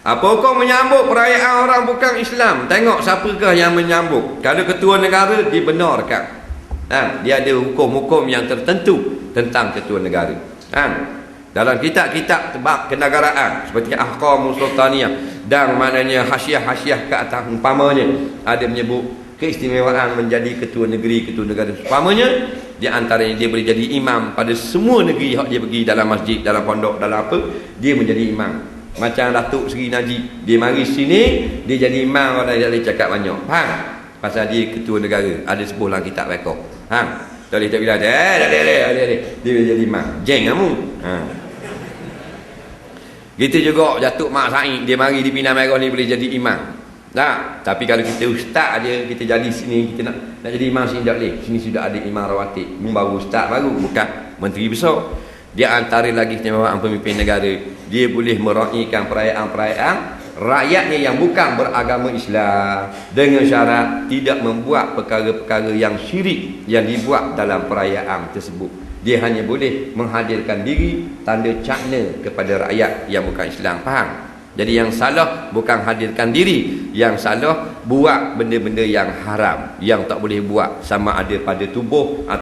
Apa hukum menyambut perayaan orang bukan Islam? Tengok siapakah yang menyambut. Kalau ketua negara dibenarkan. Ha, dia ada hukum-hukum yang tertentu tentang ketua negara. Ha, dalam kitab-kitab tebak kenegaraan seperti Ahkam Sultaniyah dan maknanya hasiah-hasiah ke atas umpamanya ada menyebut keistimewaan menjadi ketua negeri, ketua negara umpamanya di antaranya dia boleh jadi imam pada semua negeri yang dia pergi dalam masjid, dalam pondok, dalam apa dia menjadi imam macam Datuk Seri Najib dia mari sini dia jadi imam orang dia boleh cakap banyak. Faham? Pasal dia ketua negara ada sebuah dalam kitab rekod. Faham? Tak boleh tak bilang eh tak boleh tak boleh dia boleh jadi imam. Jeng kamu. Ha. gitu juga Datuk Mak Said dia mari di Pinang Merah ni boleh jadi imam. Tak? Tapi kalau kita ustaz aja kita jadi sini kita nak nak jadi imam sini tak boleh. Sini sudah ada imam rawatib. Baru ustaz baru bukan. Menteri besar dia antara lagi keistimewaan pemimpin negara. Dia boleh meraihkan perayaan-perayaan rakyatnya yang bukan beragama Islam dengan syarat tidak membuat perkara-perkara yang syirik yang dibuat dalam perayaan tersebut. Dia hanya boleh menghadirkan diri tanda cakna kepada rakyat yang bukan Islam. Faham? Jadi yang salah bukan hadirkan diri yang salah buat benda-benda yang haram yang tak boleh buat sama ada pada tubuh